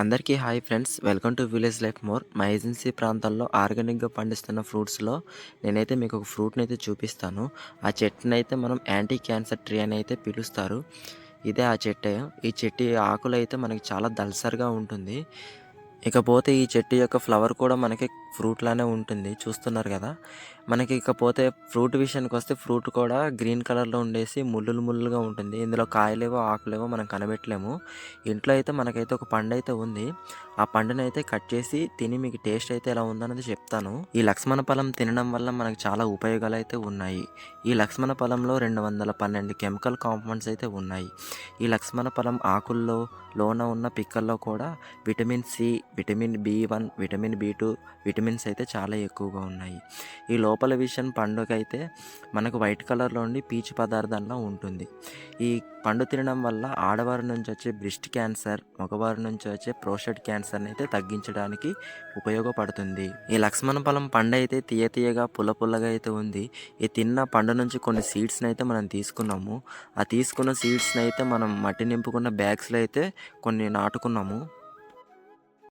అందరికీ hi friends. Welcome to village life more. మా agency ప్రాంతాల్లో ఆర్గానిక్గా పండిస్తున్న ఫ్రూట్స్లో నేనైతే మీకు ఒక ఫ్రూట్ని అయితే చూపిస్తాను. ఆ చెట్టుని అయితే మనం యాంటీ క్యాన్సర్ ట్రీ అని అయితే పిలుస్తారు. ఇదే ఆ చెట్టు. ఈ చెట్టు ఆకులు అయితే మనకి చాలా దల్సర్గా ఉంటుంది. ఇకపోతే ఈ చెట్టు యొక్క ఫ్లవర్ కూడా మనకి ఫ్రూట్ లానే ఉంటుంది. చూస్తున్నారు కదా? మనకి ఇకపోతే ఫ్రూట్ విషయానికి వస్తే ఫ్రూట్ కూడా గ్రీన్ కలర్లో ఉండేసి ముళ్ళులు ముళ్ళుగా ఉంటుంది. ఇందులో కాయలేవో ఆకులేవో మనం కనబెట్టలేము. ఇంట్లో అయితే మనకైతే ఒక పండు అయితే ఉంది. ఆ పండుని అయితే కట్ చేసి తిని మీకు టేస్ట్ అయితే ఎలా ఉందన్నది చెప్తాను. ఈ లక్ష్మణ ఫలం తినడం వల్ల మనకు చాలా ఉపయోగాలు అయితే ఉన్నాయి. ఈ లక్ష్మణ ఫలంలో రెండు వందల పన్నెండు కెమికల్ కాంపౌండ్స్ అయితే ఉన్నాయి. ఈ లక్ష్మణ ఫలం ఆకుల్లో లోన ఉన్న పిక్కల్లో కూడా vitamin C vitamin B one vitamin B two vitamins అయితే చాలా ఎక్కువగా ఉన్నాయి. ఈ లోపల విషన్ పండుగ అయితే మనకు వైట్ కలర్లో ఉండి పీచు పదార్థంలో ఉంటుంది. ఈ పండు తినడం వల్ల ఆడవారి నుంచి వచ్చే బ్రెస్ట్ క్యాన్సర్ మగవారి నుంచి వచ్చే ప్రోస్టేట్ క్యాన్సర్ని అయితే తగ్గించడానికి ఉపయోగపడుతుంది. ఈ లక్ష్మణ ఫలం పండు అయితే తీయ తీయగా పుల్ల పుల్లగా అయితే ఉంది. ఈ తిన్న పండు నుంచి కొన్ని సీడ్స్ని అయితే మనం తీసుకున్నాము. ఆ తీసుకున్న సీడ్స్ని అయితే మనం మట్టి నింపుకున్న బ్యాగ్స్లో అయితే కొన్ని నాటుకున్నాము.